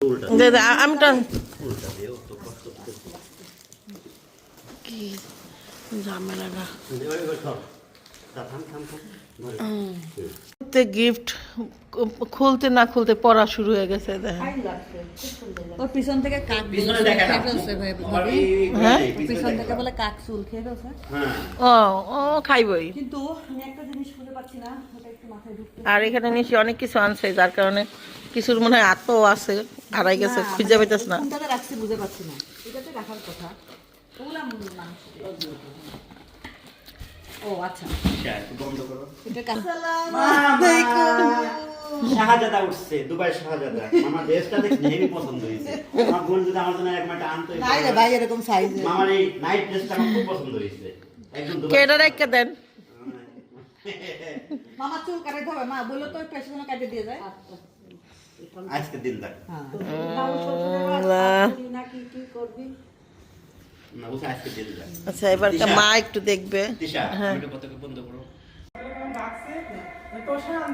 আমি কি ঝামেলাটা। গিফট খুলতে না খুলতে পড়া শুরু হয়ে গেছে ওর পিছন থেকে কাক পিছনে হ্যাঁ? পিছন থেকে বলে কাক চুল খেয়ে হ্যাঁ। ও ও খাইবই। কিন্তু আমি একটা জিনিস খুঁজে পাচ্ছি না ওটা একটু মাথায় ঢুকতে আর এখানে নিশ্চয়ই অনেক কিছু আনছে যার কারণে কিছুর মনে হয় আত্মও আছে হারাই গেছে খুঁজে পাইতেছ না। রাখছি বুঝে পাচ্ছি না। এটাতে রাখার কথা। ও আচ্ছা। যা, একটু বন্ধ করো এটা কাক শাহজাদা উঠছে দুবাই শাহজাদা। আমার দেশটা দেখে হেভি পছন্দ হয়েছে। আমার বোন যদি আমার জন্য এক মিনিট আনতো নাই রে ভাই এরকম সাইজ আমার এই নাইট ড্রেসটা আমার খুব পছন্দ হয়েছে। একদম কেডা দেন? মামা চুল কাটাইতে হবে মা বলল তো পেছনে কাটে দিয়ে যায়। আজকে আজকে দিন দেখ। আচ্ছা এবার। মা একটু দেখবে। হ্যাঁ। তুমি পতাকা বন্ধ করো।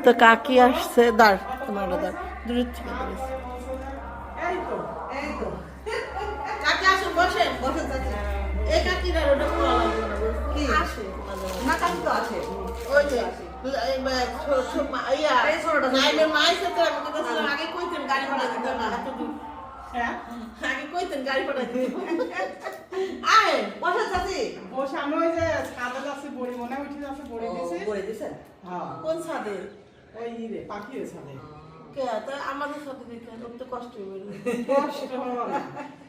তো কাকি আসছে। দাঁড় তোমার দাঁড়। দূরের থেকে ধরেছে। এই তো এই তো। কাকি আসুন বসেন বসে কাকিরা ওটা কি? আসে। না তো আছে। ওই যে। ইয়া, আমি আগে কইতেন গাড়ি ভাড়া দিতে না, আগে কইতেন গাড়ি ভাড়া দিতে। আয়, বসে ওই যে ছাদে যাচ্ছে বড়ি মনে হয় উঠে যাচ্ছে বড়ি দিছে হ্যাঁ কোন ছাদে? ওই পাখির ছাদে কে? তা আমাদের সাথে দেখে, ওর তো কষ্ট হইবে কষ্ট হবে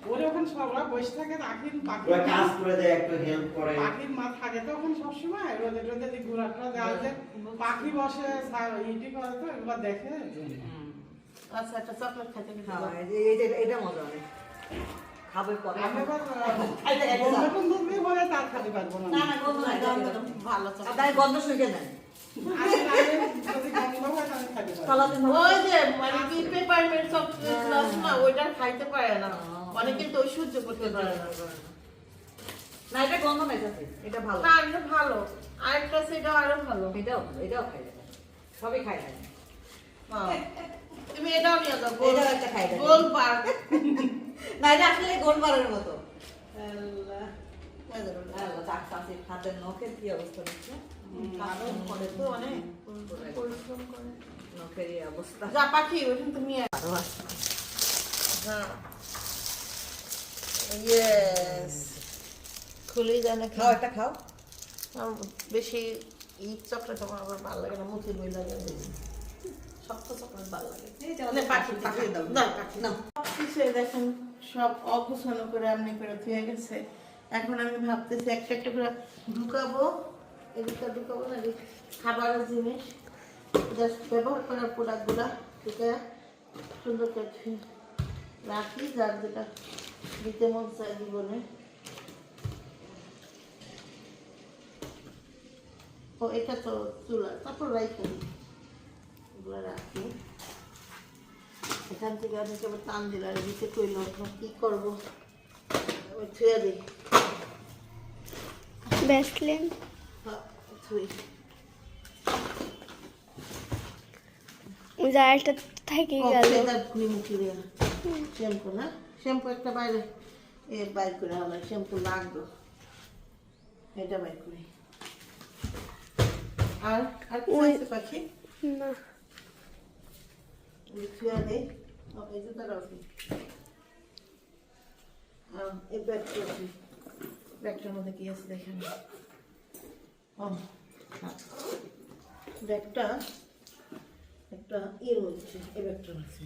ওরে ওখানে সবরা বসে থাকে পাখির পাখির কাজ করে দেয় একটু হেল্প করে। পাখির মা থাকে তো সবসময় রোদে রোদে যে ঘোরাটা যায় পাখি বসে ইটি করে তো এগুলো দেখে। আচ্ছা, একটা চকলেট খাইতে গেছে। হ্যাঁ এই- এটা মজা অনেক। খাবে পরে। আমি এবার যাও। টন্ধ দিয়ে বলে তার খাতে পারব না। না না গন্ধ। ভালো তাই গন্ধ শুকে নেন ওই যে মানে কি পেপারমেন্ট চকলেট আছে না, ওইটা খাইতে পারে না। অনেকে তো সহ্য করতে পারে না। না এটা গন্ধ নাই এটা ভালো। না এটা ভালো। আরেকটা সেটা আরও ভালো। এটাও এটাও খাই যায় সবই খাই। তুমি এটাও নিয়ে গোল এটাও একটা খাই। গোল না এটা আসলে গোলবারের মতো। আল্লাহ, হাতের নখের কি অবস্থা অনেক। নখের এই অবস্থা। যা পাখি আরও হ্যাঁ। ইয়েস খুলেই যায় না খাও বেশি ই চকলেট আমার আবার ভালো লাগে না মুখে বই লাগে শক্ত চকলেট ভালো লাগে। না, পাখি সব অগোছানো করে আপনি করে ধুয়ে গেছে। এখন আমি ভাবতেছি একটা একটা করে ঢুকাবো, এদিকটা ঢুকাবো না খাবারের জিনিস। জাস্ট ব্যবহার করার প্রোডাক্টগুলো ঢুকে সুন্দর করে রাখি, যার যেটা দিতে মন চায় জীবনে। ও, এটা তো চুলা, তারপর রাইখে এগুলো রাখি। এখান থেকে আমি কেবল টান দিল আর দিতে কইল কি করব? ছুঁয়ে দিই। ব্যাসলেন হ্যাঁ, জালটা থেকে গেল। শ্যাম্পু না? শ্যাম্পু একটা বাইরে। এ বাইর করে হলো শ্যাম্পু লাগবে এটা বাইর করি। আর আর কি আছে পাখি? না। ওই ছুঁয়ে দিই ও, এই জুতাটাও কি আর এই ব্যাগটা কি ব্যাগটার মধ্যে কি আছে দেখেন? ও। ব্যাগটা, একটা ইয়ের মধ্যে এই ব্যাগটা আছে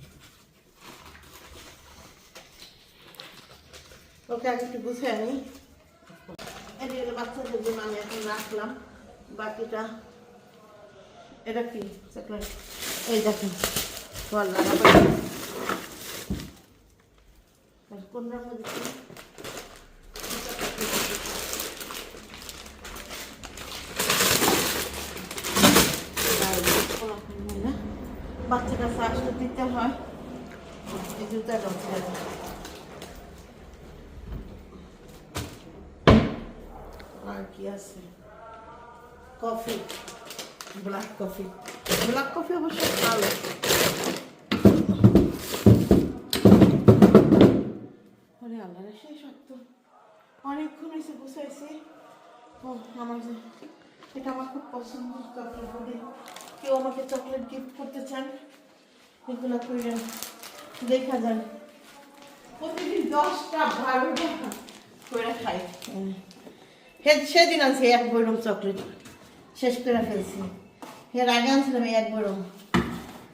ওকে, আগে একটু বুঝে এটা হলো বাচ্চাদের জন্য আমি এখন রাখলাম। বাকিটা, এটা কি? এই দেখেন ফল লাগাবো কোনটার বাচ্চাটা কাছে দিতে হয়। জুতা রয়েছে আর কি আছে? Coffee black coffee black coffee অবশ্য ভালো। ওরে আল্লাহ সেই সত্য অনেকক্ষণ হয়েছে, গুছাইছি। ও, আমার এটা আমার খুব পছন্দ চকলেট কেউ আমাকে চকলেট গিফট করতে চান এগুলো কইরেন, দেখা যান প্রতিদিন দশটা বারোটা করে খাই। হুম। সেদিন আনছি এক বরম চকলেট, শেষ করে ফেলছি। এর আগে আনছিলাম এক বরম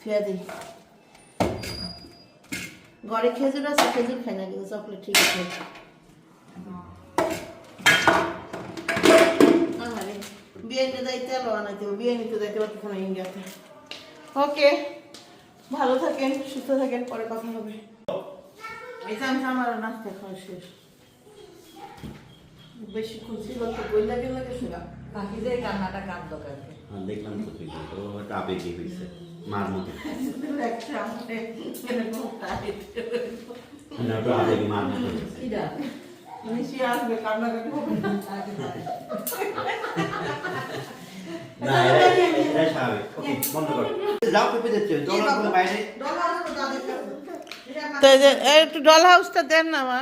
ফিরে দিই। ঘরে খেজুর আছে, খেজুর খাই না, কিন্তু চকলেট ঠিক আছে। বিয়ে যাইতে আলো আনাইতে বিয়ে নিতে যাইতে পারতো ইন্ডিয়াতে। ওকে। ভালো থাকেন সুস্থ থাকেন পরে কথা হবে। আমার নাস্তা খাওয়া শেষ। বেশি খুশি হতো বই লাগে লাগে শোনা পাখিদের কান্নাটা কাকে হ্যাঁ, দেখলাম তো তুই তো একটা আবেগে হয়েছে মার মতো। একটা আমাদের এরকম টাইট মানে ওটা আবেগে মার মতো হয়েছে কিরা আসবে হবে না না এটা এটা স্বাভাবিক। ওকে বন্ধ করো। যাও পেপে যাচ্ছে চলো বাইরে। তো এই যে একটু ডল হাউসটা দেন না মা।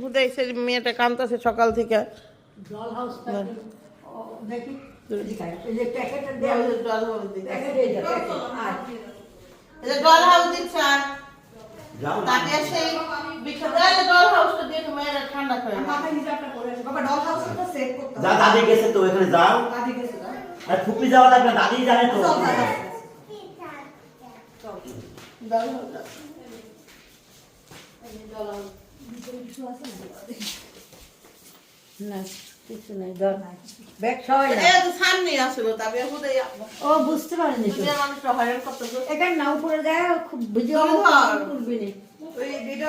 হুদাই সে মেয়েটা কান্দতেছে সকাল থেকে। দেখি। ডল হাউস দিচ্ছে তাকে সেই বিখ্যাত ডল হাউসটা দিয়ে মেয়েরা ঠান্ডা করে না। মাথায় হিসাবটা করে আছে। বাবা ডল হাউসটা সেভ করতে যা দাদি গেছে তো এখানে যাও। দাদি গেছে। ফুপি যাওয়া লাগবে দাদি জানে তো। না কিছু নাই ব্যাগ সবাই সামনে আসলো তবে ও বুঝতে পারিনি এখানে না উপরে যায় খুব ধর। ওই ভিডিও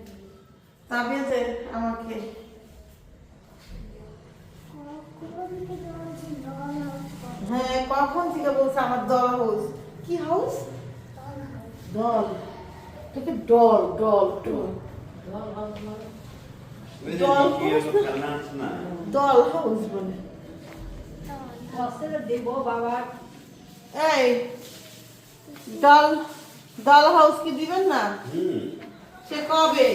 তাবিয়া যে আমাকে হ্যাঁ কখন থেকে বলছে আমার দল হাউস? কি হাউস? দল। তোকে ডল ডল ডল দল হাউস বলে। এই ডাল ডাল হাউস কি দিবেন না? সে কবে?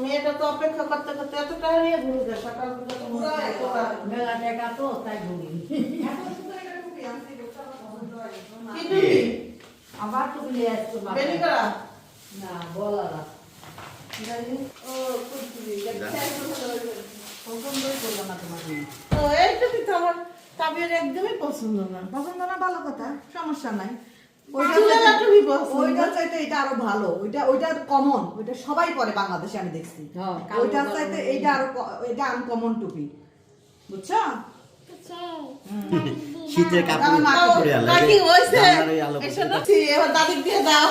মেয়েটা তো অপেক্ষা করতে করতে তো এতটা। মেলা টাকা তো তাই ঘুরি। আবার তো আসতো না বলা না। এই তো আমার একদমই পছন্দ না। পছন্দ না ভালো কথা সমস্যা নাই। ওইটা চাইতে এটা আরও ভালো। ওইটা ওইটা কমন ওইটা সবাই পরে বাংলাদেশে আমি দেখছি। হ্যাঁ, ওইটা চাইতে এইটা আরও এটা আনকমন টুপি। বুঝছ? শীতের কাপড় পরে আলো কাকি আলো এসো না, এবার দাদির দিয়ে দাও।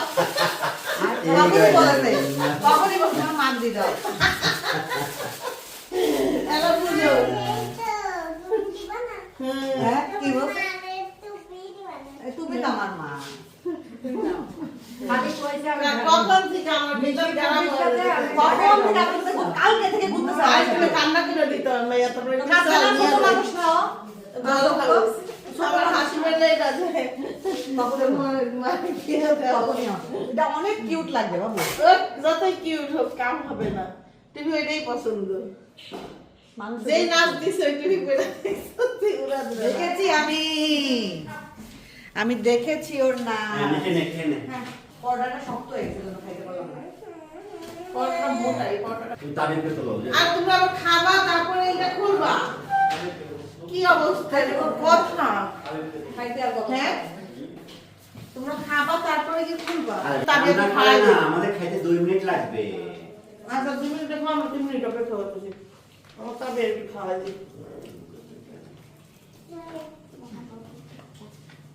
তখনই বলেছে তখনই বলছে আমার মান দাও। এবার বুঝো হ্যাঁ কি বলছে? আমার মা। কখন থেকে আমার ভিতর খারাপ কখন থেকে কালকে থেকে ঘুরতেছে কান্না করে দিতে মানুষ না ভালো ভালো। সবার হাসি। এটা অনেক কিউট লাগবে বাবু। যতই cute হোক, কাম হবে না। টিভি এটাই পছন্দ। যেই নাচ দিছে, টিভি। দেখেছি আমি। আমি দেখেছি ওর না। হ্যাঁ, শক্ত হয়ে খাইতে পারলাম না পরোটা মোটা, এই পরোটাটা। তুমি তাদেরকে তো বলো যে- আর তুমি খাবা তারপরে এটা খুলবা। কি অবস্থা এটা কথা? খাইতে আর কত হ্যাঁ? তোমরা খাবা তারপরে কি খুলবা। না, আমাদের খাইতে মিনিট লাগবে। আচ্ছা মিনিটে খাওয়া আমরা মিনিট অপেক্ষা করতেছি। আমার তবে একটু দিই।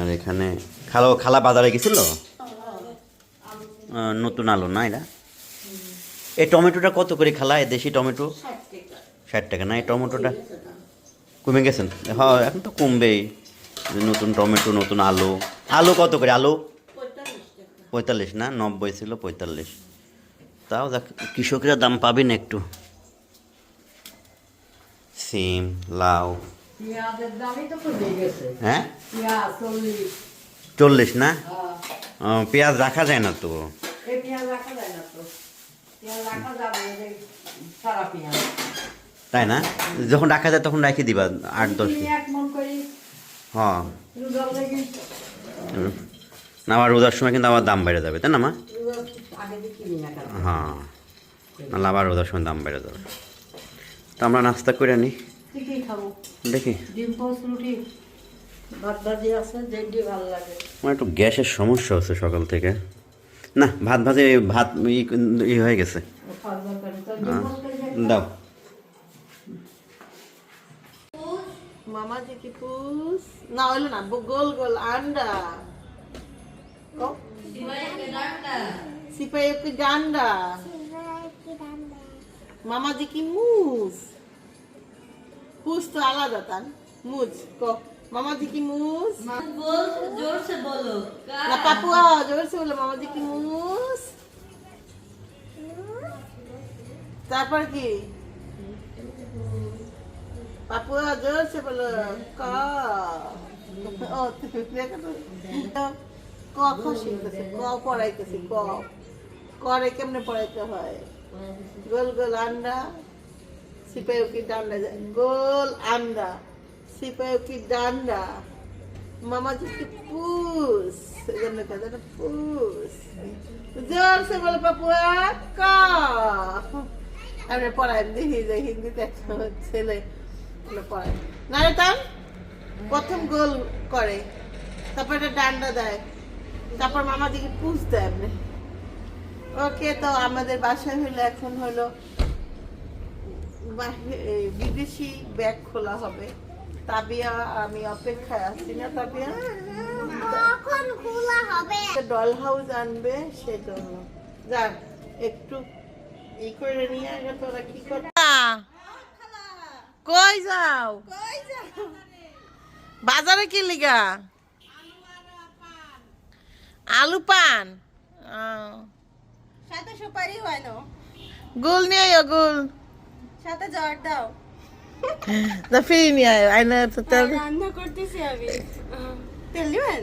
আর এখানে খালো, খালা বাজারে গেছিল? নতুন আলু, না এটা? এই টমেটোটা কত করে খালা? এই দেশি টমেটো? ষাট টাকা। না, এই টমেটোটা কমে গেছেন হ্যাঁ এখন তো কমবেই। নতুন টমেটো, নতুন আলু। আলু কত করে? আলু? পঁয়তাল্লিশ না? নব্বই ছিল, পঁয়তাল্লিশ। তাও দেখ, কৃষকরা দাম পাবেন একটু। সিম, লাউ। হ্যাঁ? চল্লিশ। না? হ্যাঁ। পেঁয়াজ রাখা যায় না তো? তাই না? যখন রাখা যায় তখন রাখি দিবা আট দশ হ্যাঁ। না আবার রোজার সময় কিন্তু আবার দাম বেড়ে যাবে তাই না মা? হ্যাঁ। নাহলে আবার রোজার সময় দাম বেড়ে যাবে। তো আমরা নাস্তা করে নিই তুই কি খাব। দেখি। ডিম পোস্ট রুটি ভাত ভাজি আছে যেটি ভালো লাগে। আমার একটু গ্যাসের সমস্যা হচ্ছে সকাল থেকে। না ভাত ভাজে ভাত ই হয়ে গেছে। খাই। দাও। মামা কি পুস? না হইল না গোল গোল আন্ডা। সিপাহি কি ডান্ডা মামা জি কি মুজ পুষ তো আলাদা তার। মুজ কো। মামা মুজ? বল জোর সে বলো না জোর সে বলো মামা মুজ? তারপর কি? জোর সে বলো ক। ও ক খ ক ক। করে কেমনে পড়াইতে হয়? গোল গোল আন্ডা। সিপাহী কি ডান্ডা গোল আন্ডা সিপাহী কি ডান্ডা মামা কি পুষ এজন্য কথা পুষ জোরসে বলে পাপুয়া ক আমরা পড়াই দেখি যে হিন্দিতে ছেলে পড়াই না তাম প্রথম গোল করে তারপর একটা ডান্ডা দেয় তারপর মামা দিকে পুষ দেয় আপনি ওকে তো আমাদের বাসায় হলো এখন হলো বিদেশি ব্যাগ খোলা হবে। তাবিয়া আমি অপেক্ষায় আছি না তাবিয়া। কখন খোলা হবে? ডল হাউস আনবে সেজন্য যাক একটু ই করে নিয়ে আগে তোরা কি কর কই যাও? বাজারে কি লিগা? আলু পান। আহ, সাথে সুপারি হয় না। গুল নিয়ে গুল। সাথে জ্বর দাও। না ফিরি নিয়ে আয় আইনা তো তেল রান্না করতেছি আমি। তেল দিবেন?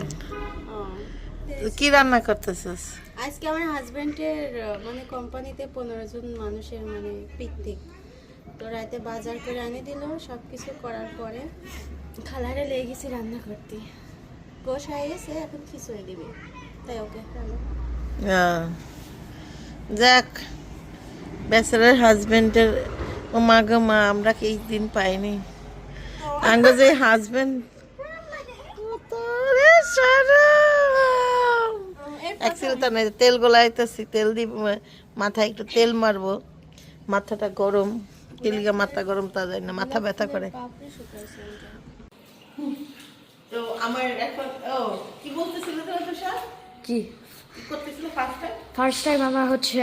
কি রান্না করতেছিস? আজকে আমার হাজবেন্ডের মানে কোম্পানিতে পনেরো জন মানুষের মানে পিকনিক। তো রাতে বাজার করে আনি দিল সব কিছু করার পরে খালারে লেগে গেছি রান্না করতে। গোশ হয়ে গেছে এখন খিচুড়ি দিবে। তাই ওকে যাক বেচারার হাজবেন্ডের ও মা গো মা আমরা কি দিন পাইনি? আঙ্গ যে হাজবেন্ড তেল গোলাইতেছি তেল দিব মাথায় একটু তেল মারবো। মাথাটা গরম তেলিগা মাথা গরম তা যায় না মাথা ব্যথা করে। তো আমার এখন ও কি বলতেছিল তুমি তুষার? কি? কি করতেছিল ফার্স্ট টাইম ফার্স্ট টাইম আমার হচ্ছে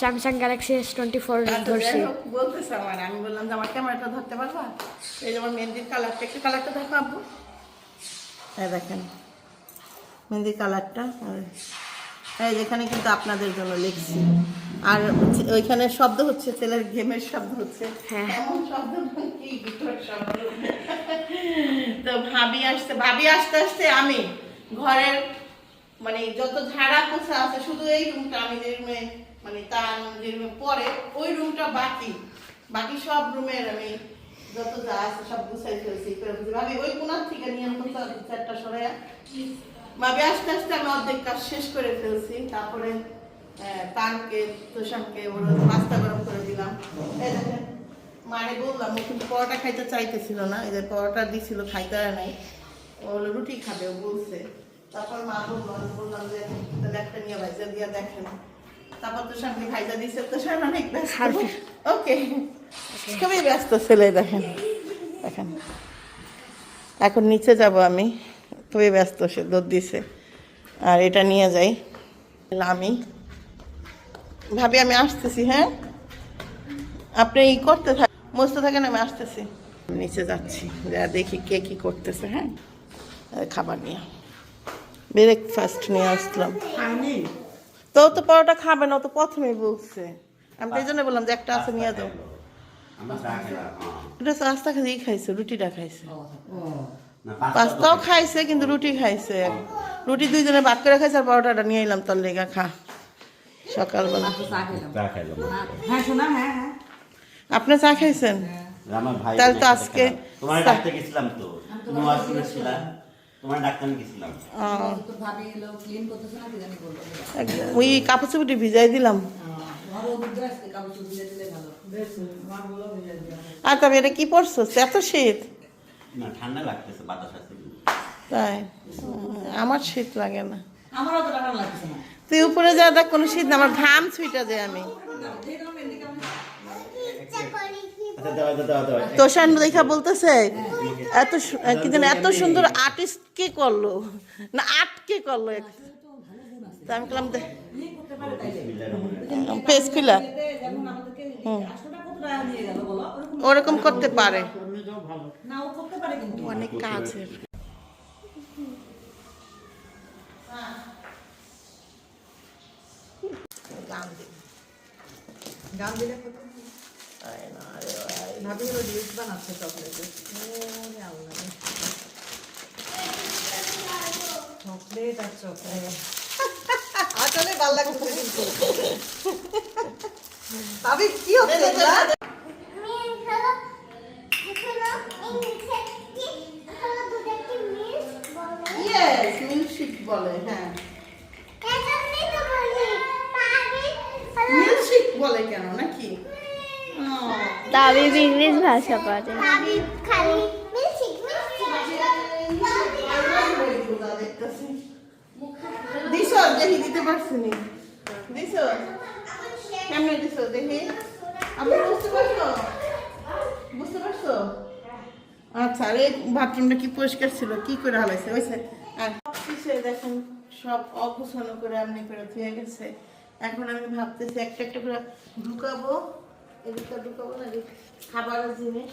Samsung Galaxy S twenty four ধরছি। বলতেছে আমার আমি বললাম যে আমার ক্যামেরাটা ধরতে পারবা? এই যে আমার মেহেন্দির কালারটা একটু কালারটা দেখো আব্বু। হ্যাঁ দেখেন মেহেন্দির কালারটা এই যেখানে কিন্তু আপনাদের জন্য লিখছি। আর ওইখানে শব্দ হচ্ছে ছেলের গেমের শব্দ হচ্ছে। হ্যাঁ। এমন শব্দ কি শব্দ? তো ভাবি আসতে ভাবি আসতে আসতে আমি ঘরের মানে যত ঝাড়া পোছা আছে, শুধু এই রুমটা আমি যে রুমে মানে তার যে রুমে পরে, ওই রুমটা বাকি। বাকি সব রুমের আমি যত যা আছে সব গুছাই ফেলছি ভাবি, ওই কোনার থেকে নিয়ে তো চারটা সরাইয়া। ভাবি, আস্তে আস্তে আমি অর্ধেক কাজ শেষ করে ফেলছি। তারপরে তানকে তোষানকে ওর পাস্তা গরম করে দিলাম। মারে বললাম, ও কিন্তু পরোটা খাইতে চাইতেছিল না। এদের পরোটা দিছিল, খাইতে নাই। ও রুটি খাবে, ও বলছে। তারপর মা বলল বললাম যে তাহলে একটা নিয়ে ভাইজা দিয়ে দেখেন। তারপর তোষানকে ভাইজা দিছে তোষান অনেক ব্যস্ত। ওকে। খুবই ব্যস্ত ছেলে দেখেন। দেখেন। এখন নিচে যাব আমি। খুবই ব্যস্ত সে দুধ দিছে। আর এটা নিয়ে যাই। আমি। ভাবি আমি আসতেছি হ্যাঁ? আপনি ই করতে থাক বসতে থাকেন আমি আসতেছি। নিচে যাচ্ছি যা দেখি কে কি করতেছে হ্যাঁ? খাবার নিয়ে। ব্রেকফাস্ট নিয়ে আসলাম। তো তো পরোটা খাবে না তো প্রথমেই বলছে। আমি তো এই জন্য বললাম যে একটা আছে নিয়ে যাও আমরা চা খেলাম হ্যাঁ। ওটা রাস্তা খাইয়ে খাইছে রুটিটা খাইছে। পাস্তাও খাইছে। কিন্তু রুটি খাইছে। রুটি দুইজনে ভাগ করে খাইছে আর পরোটাটা নিয়ে এলাম তোর লেগা খা। সকালবেলা। চা খেলাম। চা খাইলাম হ্যাঁ হ্যাঁ হ্যাঁ। আপনি চা খাইছেন? তাহলে তো আজকে তোমার গেছিলাম তো। তুমি ওয়াশরুমে ছিলাম তোমার ডাক্তার গেছিলাম। আহ, তো ভাবি এলো ক্লিন করতেছে না কি জানি বলব একদম। ওই কাপড় চুপড়ি ভিজাই দিলাম। আর তবে এটা কি পরছো? এত শীত। ঠান্ডা লাগতেছে বাতাস তাই? আমার শীত লাগে না। আমারও তো টাকা লাগছে না। তুই উপরে যা দেখ কোনো শীত না আমার ঘাম ছুইটা যায় আমি আচ্ছা দাও দাও দাও দাও তোষান দেখা বলতেছে, এত কি যেন এত সুন্দর আর্টিস্ট কে করল? না আর্ট কে করল তা আমি বললাম পেজ বলো ওরকম করতে পারে। অনেক কাজের গান দিলে কত? ভাবি হলো রিলস বানাচ্ছে চকলেটের চকলেট আর চকলেট আসলে ভালো লাগছে কিন্তু ভাবি কি হচ্ছে এগুলা? Yes, মিল্কশেক বলে হ্যাঁ বলে কেন নাকি তাবিব ইংলিশ ভাষা পারে। দেখি দিতে দেখি? আপনি বুঝতে পারছ? বুঝতে পারছ? আচ্ছা আরে বাথরুমটা কি পরিষ্কার ছিল? কি করে হালাইছে? ওইছে আর দেখুন, সব অগোছানো করে এমনি করে ধুয়ে গেছে। এখন আমি ভাবতেছি একটা একটা করে ঢুকাবো। এদিকটা ঢুকাবো না খাবারের জিনিস।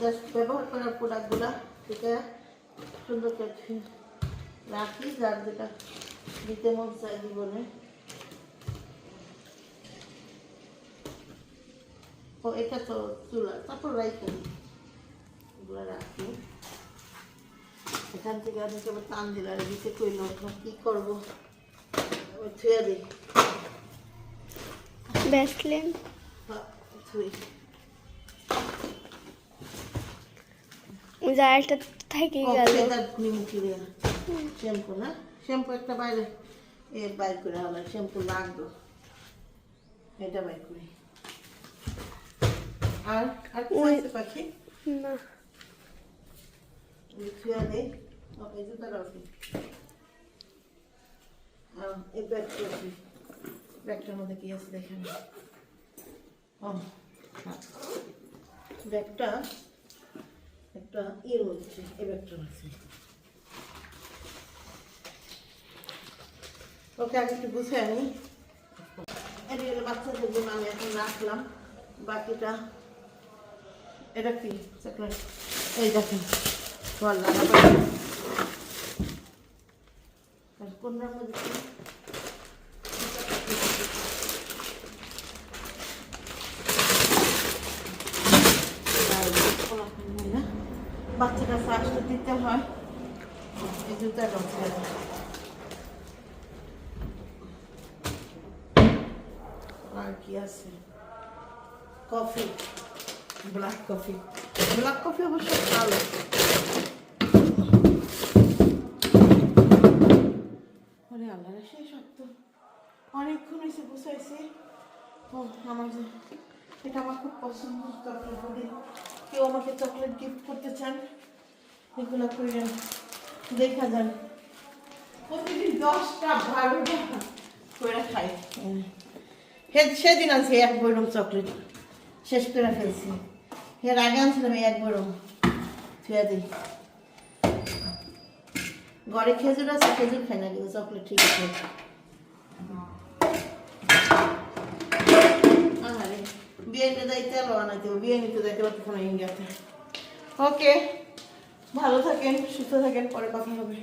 জাস্ট ব্যবহার করার প্রোডাক্টগুলো এটা সুন্দর করে রাখি, যার যেটা দিতে মন চাই জীবনে। ও, এটা তো চুলা, তারপর রাইখে এগুলো রাখি। এখান থেকে আমি কেবল টান দিলাম দিতে কইল কি করব? ছুঁয়ে দিই। ব্যাসলেন হ্যাঁ, একটা থেকে গেল। শ্যাম্পু না? শ্যাম্পু একটা বাইরে। এ বাইর করে হলো শ্যাম্পু লাগবে এটা বাইর করি। আর আর কি আছে পাখি? না। ছুঁয়া দে ওকে জুতা রাখি। আর এই ব্যাগটা ব্যাগটার মধ্যে কি আছে দেখেন হ্যাঁ। ব্যাগটা একটা ইয়ে হচ্ছে এই ব্যাগটা আছে। ওকে আগে একটু বুঝে আনি। এটা বাচ্চাদের আমি এখন রাখলাম। বাকিটা, এটা কি? চকলেট এই কোন রঙের বাচ্চাটা কাছে দিতে হয়। এই জুতার আর কি আছে? Coffee. Black coffee. Black coffee অবশ্য ভালো। আরে সেই শক্ত। অনেকক্ষণ এসে বসে ও, আমার এটা আমার খুব পছন্দ কাপড় কেউ আমাকে চকলেট গিফট করতে চান, এগুলো করেন দেখা যান প্রতিদিন দশটা, বারোটা করে খাই। হুম। সেদিন আছে এক বরম চকলেট শেষ করে ফেলছি। এর আগে আনছিলাম এক বরম থুয়া দিই। ঘরে খেজুর আছে, খেজুর খাই না, কিন্তু চকলেট ঠিক আছে আরে বিয়ে যাইতে আলো আনাইতে বিয়ে নিতে যাইতে কোনো ইন্ডিয়াতে ওকে ভালো থাকেন, সুস্থ থাকেন, পরে কথা হবে।